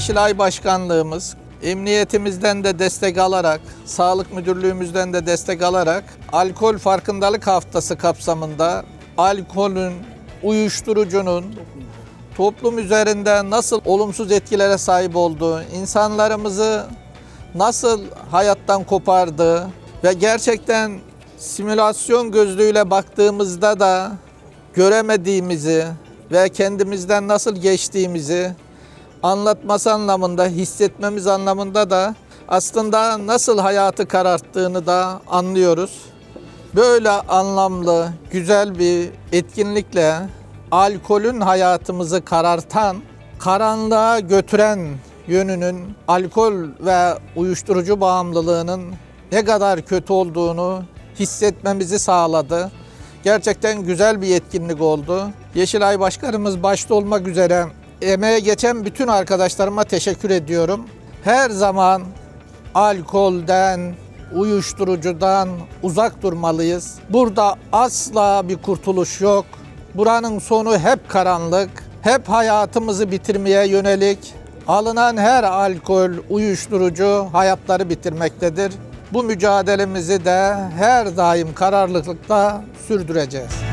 Yeşilay Başkanlığımız, emniyetimizden de destek alarak, sağlık müdürlüğümüzden de destek alarak alkol farkındalık haftası kapsamında alkolün, uyuşturucunun toplum üzerinde nasıl olumsuz etkilere sahip olduğu, insanlarımızı nasıl hayattan kopardığı ve gerçekten simülasyon gözlüğüyle baktığımızda da göremediğimizi ve kendimizden nasıl geçtiğimizi anlatması anlamında, hissetmemiz anlamında da aslında nasıl hayatı kararttığını da anlıyoruz. Böyle anlamlı, güzel bir etkinlikle alkolün hayatımızı karartan, karanlığa götüren yönünün alkol ve uyuşturucu bağımlılığının ne kadar kötü olduğunu hissetmemizi sağladı. Gerçekten güzel bir etkinlik oldu. Yeşilay Başkanımız başta olmak üzere emeğe geçen bütün arkadaşlarıma teşekkür ediyorum. Her zaman alkolden, uyuşturucudan uzak durmalıyız. Burada asla bir kurtuluş yok. Buranın sonu hep karanlık, hep hayatımızı bitirmeye yönelik. Alınan her alkol, uyuşturucu hayatları bitirmektedir. Bu mücadelemizi de her daim kararlılıkla sürdüreceğiz.